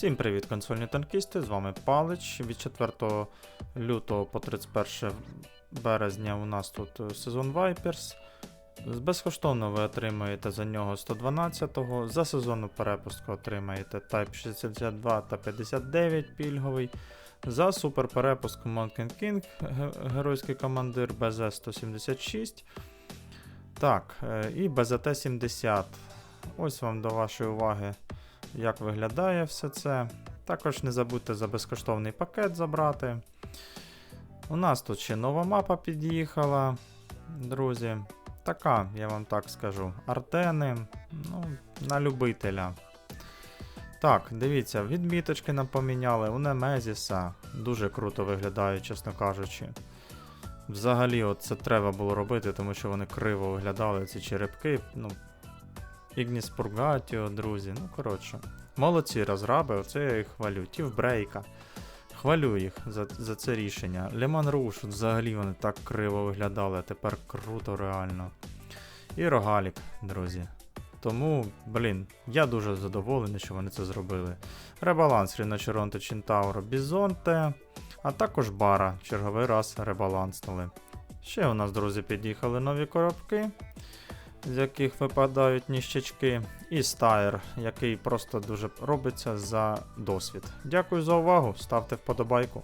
Всім привіт, консольні танкісти! З вами Палич. Від 4 лютого по 31 березня у нас тут е, сезон Vipers. Безкоштовно ви отримаєте за нього 112-го. За сезонну перепустку отримаєте Type 62 та 59 пільговий. За супер перепустку Monkey King, геройський командир БЗ 176. Так, е, і БЗТ 70. Ось вам до вашої уваги як виглядає все це. Також не забудьте за безкоштовний пакет забрати. У нас тут ще нова мапа під'їхала, друзі. Така, я вам так скажу. Артени. Ну, на любителя. Так, дивіться, відміточки нам поміняли у Немезіса. Дуже круто виглядає, чесно кажучи. Взагалі, от це треба було робити, тому що вони криво виглядали, ці черепки. Ну, Ігніс Пургатіо, друзі. Ну, коротше. Молодці розраби, оце я їх хвалю. Тівбрейка. Хвалю їх за, за це рішення. Лемон Руш, взагалі вони так криво виглядали, а тепер круто реально. І рогалік, друзі. Тому, блін, я дуже задоволений, що вони це зробили. Ребаланс Ріночеронте Чентауро Бізонте, а також бара. Черговий раз ребаланснули. Ще у нас, друзі, під'їхали нові коробки з яких випадають ніщечки, і стаєр, який просто дуже робиться за досвід. Дякую за увагу, ставте вподобайку.